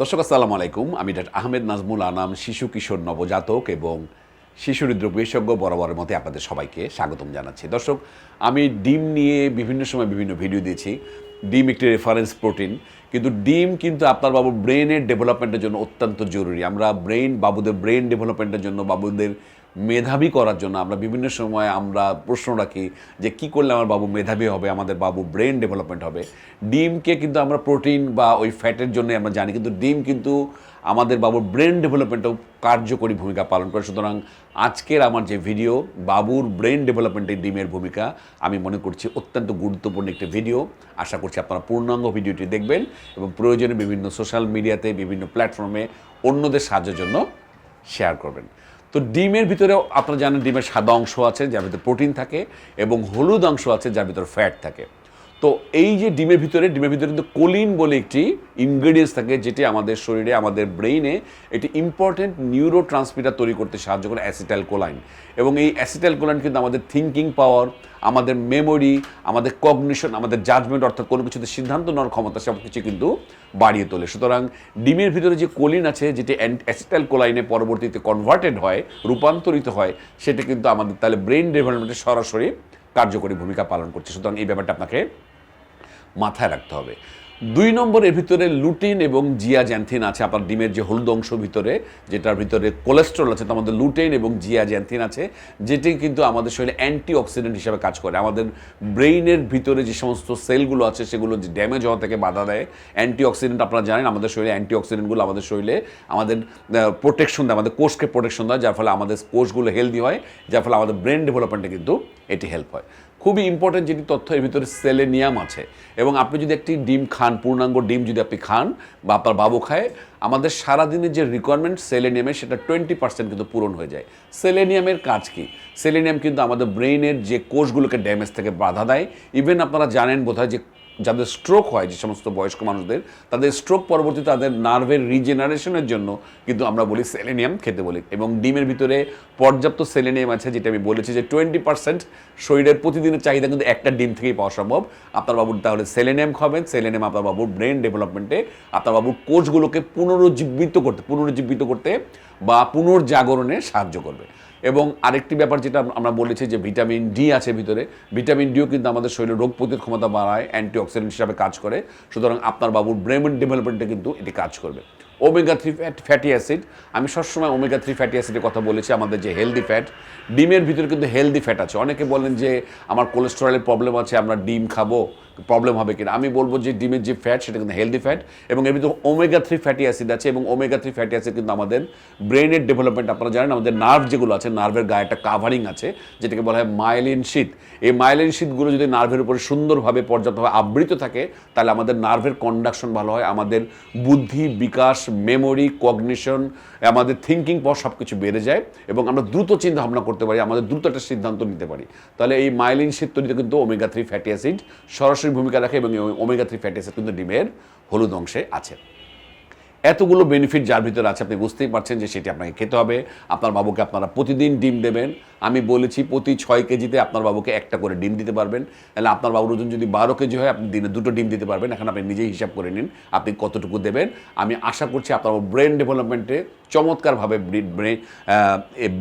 দর্শক, আসসালামু আলাইকুম। আমি ডাক্তার আহমেদ নাজমুল আনাম, শিশু কিশোর নবজাতক এবং শিশু হৃদরোগ বিশেষজ্ঞ বরাবরের মতে আপনাদের সবাইকে স্বাগতম জানাচ্ছি। দর্শক, আমি ডিম নিয়ে বিভিন্ন সময় বিভিন্ন ভিডিও দিয়েছি। ডিম একটি রেফারেন্স প্রোটিন কিন্তু ডিম কিন্তু আপনার বাবু ব্রেনের ডেভেলপমেন্টের জন্য অত্যন্ত জরুরি। আমরা ব্রেন বাবুদের ব্রেন ডেভেলপমেন্টের জন্য বাবুদের মেধাবী করার জন্য আমরা বিভিন্ন সময় আমরা প্রশ্ন রাখি যে কি করলে আমার বাবু মেধাবী হবে, আমাদের বাবু ব্রেন ডেভেলপমেন্ট হবে। ডিমকে কিন্তু আমরা প্রোটিন বা ওই ফ্যাটের জন্য আমরা জানি, কিন্তু ডিম কিন্তু আমাদের বাবুর ব্রেন ডেভেলপমেন্টেও কার্যকরী ভূমিকা পালন করে। সুতরাং আজকের আমার যে ভিডিও বাবুর ব্রেন ডেভেলপমেন্টে ডিমের ভূমিকা, আমি মনে করছি অত্যন্ত গুরুত্বপূর্ণ একটি ভিডিও আশা করছি আপনারা পূর্ণাঙ্গ ভিডিওটি দেখবেন এবং প্রয়োজনে বিভিন্ন সোশ্যাল মিডিয়াতে বিভিন্ন প্ল্যাটফর্মে অন্যদের সাহায্যের জন্য শেয়ার করবেন। তো ডিমের ভিতরেও আপনারা জানেন ডিমের সাদা অংশ আছে, যার ভিতরে প্রোটিন থাকে এবং হলুদ অংশ আছে, যার ভিতরে ফ্যাট থাকে। তো এই যে ডিমের ভিতরে ডিমের ভিতরে কিন্তু কোলিন বলে একটি ইনগ্রেডিয়েন্টস থাকে, যেটি আমাদের শরীরে, আমাদের ব্রেইনে একটি ইম্পর্টেন্ট নিউরো ট্রান্সমিটার তৈরি করতে সাহায্য করে অ্যাসিটাইল কোলাইন এবং এই অ্যাসিটাইল কোলাইন কিন্তু আমাদের থিঙ্কিং পাওয়ার আমাদের মেমোরি আমাদের কগনিশন আমাদের জাজমেন্ট অর্থাৎ কোনো কিছুতে সিদ্ধান্ত নেওয়ার ক্ষমতা সব কিছু কিন্তু বাড়িয়ে তোলে। সুতরাং ডিমের ভিতরে যে কোলিন আছে, যেটি অ্যাসিটাইল কোলাইনে পরবর্তীতে কনভার্টেড হয়, রূপান্তরিত হয়, সেটা কিন্তু আমাদের তাহলে ব্রেন ডেভেলপমেন্টে সরাসরি কার্যকরী ভূমিকা পালন করছে। সুতরাং এই ব্যাপারটা আপনাকে মাথায় রাখতে হবে। দুই নম্বরের ভিতরে লুটিন এবং জিয়াজ্যান্থিন আছে। আপনার ডিমের যে হলুদ অংশ ভিতরে, যেটার ভিতরে কোলেস্ট্রল আছে মধ্যে লুটেন এবং জিয়াজ্যান্থিন আছে, যেটি কিন্তু আমাদের শরীরে অ্যান্টি অক্সিডেন্ট হিসাবে কাজ করে। আমাদের ব্রেইনের ভিতরে যে সমস্ত সেলগুলো আছে, সেগুলো যে ড্যামেজ হওয়া থেকে বাধা দেয়। অ্যান্টি অক্সিডেন্ট আপনারা জানেন, আমাদের শরীরে অ্যান্টি অক্সিডেন্টগুলো আমাদের শরীরে আমাদের প্রোটেকশন দেয়, আমাদের কোষকে প্রোটেকশন দেয়, যার ফলে আমাদের কোষগুলো হেলদি হয়, যার ফলে আমাদের ব্রেন ডেভেলপমেন্টে কিন্তু এটি হেল্প হয়। খুবই ইম্পর্টেন্ট যেটি তথ্য, এর ভিতরে সেলেনিয়াম আছে। এবং আপনি যদি একটি ডিম খান, পূর্ণাঙ্গ ডিম যদি আপনি খান, বা আপনার বাবু খায়, আমাদের সারাদিনের যে রিকোয়ারমেন্ট সেলেনিয়ামের সেটা টোয়েন্টি পার্সেন্ট কিন্তু পূরণ হয়ে যায়। সেলেনিয়ামের কাজ কি? সেলেনিয়াম কিন্তু আমাদের ব্রেইনের যে কোষগুলোকে ড্যামেজ থেকে বাধা দেয়। ইভেন আপনারা জানেন বোধহয় যে যাদের স্ট্রোক হয়, যে সমস্ত বয়স্ক মানুষদের, তাদের স্ট্রোক পরবর্তী তাদের নার্ভের রিজেনারেশনের জন্য কিন্তু আমরা বলি সেলেনিয়াম খেতে বলি। এবং ডিমের ভিতরে পর্যাপ্ত সেলেনিয়াম আছে, যেটা আমি বলেছি যে টোয়েন্টি পার্সেন্ট শরীরের প্রতিদিনের চাহিদা কিন্তু একটা ডিম থেকেই পাওয়া সম্ভব। আপনার বাবুর তাহলে সেলেনিয়াম খাবেন সেলেনিয়াম আপনার বাবুর ব্রেন ডেভেলপমেন্টে আপনার বাবুর কোষগুলোকে পুনরুজ্জীবিত করতে পুনরুজ্জীবিত করতে বা পুনর্জাগরণে সাহায্য করবে। এবং আরেকটি ব্যাপার যেটা আমরা বলেছি যে ভিটামিন ডি আছে ভিতরে, ভিটামিন ডিও কিন্তু আমাদের শরীরে রোগ প্রতিরোধ ক্ষমতা বাড়ায় অ্যান্টি অক্সিডেন্ট হিসাবে কাজ করে। সুতরাং আপনার বাবুর ব্রেন ডেভেলপমেন্টে কিন্তু এটি কাজ করবে। Omega three fat fatty acid আমি সবসময় ওমেগা থ্রি ফ্যাটি অ্যাসিডের কথা বলেছি, আমাদের যে হেলদি ফ্যাট ডিমের ভিতরে কিন্তু হেলদি ফ্যাট আছে। অনেকে বলেন যে, আমার কোলেস্টেরলের প্রবলেম আছে, আমরা ডিম খাব। প্রবলেম হবে কিনা। আমি বলব যে ডিমের যে ফ্যাট সেটা কিন্তু হেলদি ফ্যাট এবং এর ভিতরে ওমেগা থ্রি ফ্যাটি অ্যাসিড আছে এবং ওমেগা থ্রি ফ্যাটি অ্যাসিড কিন্তু আমাদের ব্রেনের ডেভেলপমেন্ট আপনারা জানেন আমাদের নার্ভ যেগুলো আছে নার্ভের গায়ে একটা কাভারিং আছে, যেটাকে বলা হয় মাইলিন শীত এই মাইলিন শীতগুলো যদি নার্ভের উপরে সুন্দরভাবে পর্যাপ্তভাবে আবৃত থাকে, তাহলে আমাদের নার্ভের কন্ডাকশন ভালো হয়, আমাদের বুদ্ধি, বিকাশ মেমোরি কগনিশন আমাদের থিঙ্কিং পাওয়ার সব কিছু বেড়ে যায় এবং আমরা দ্রুত চিন্তা ভাবনা করতে পারি, আমাদের দ্রুত একটা সিদ্ধান্ত নিতে পারি। তাহলে এই মাইলিন শীত তৈরিতে কিন্তু ওমেগা থ্রি ফ্যাটি অ্যাসিড সরাসরি ভূমিকা রাখে এবং ওমেগা থ্রি ফ্যাটি অ্যাসিড কিন্তু ডিমের হলুদ অংশে আছে। এতগুলো বেনিফিট যার ভিতরে আছে আপনি বুঝতেই পারছেন যে সেটি আপনাকে খেতে হবে। আপনার বাবুকে আপনারা প্রতিদিন ডিম দেবেন। আমি বলেছি প্রতি ছয় কেজিতে আপনার বাবুকে একটা করে ডিম দিতে পারবেন। তাহলে আপনার বাবুর ওজন যদি বারো কেজি হয়, আপনি দিনে দুটো ডিম দিতে পারবেন। এখন আপনি নিজেই হিসাব করে নিন আপনি কতটুকু দেবেন। আমি আশা করছি আপনার ব্রেন ডেভেলপমেন্টে চমৎকারভাবে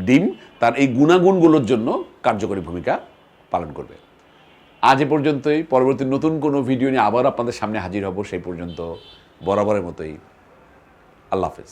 ডিম তার এই গুণাগুণগুলোর জন্য কার্যকরী ভূমিকা পালন করবে। আজ এ পর্যন্তই। পরবর্তী নতুন কোনো ভিডিও নিয়ে আবার আপনাদের সামনে হাজির হব সেই পর্যন্ত। বরাবরের মতোই। আল্লাহ হাফেজ।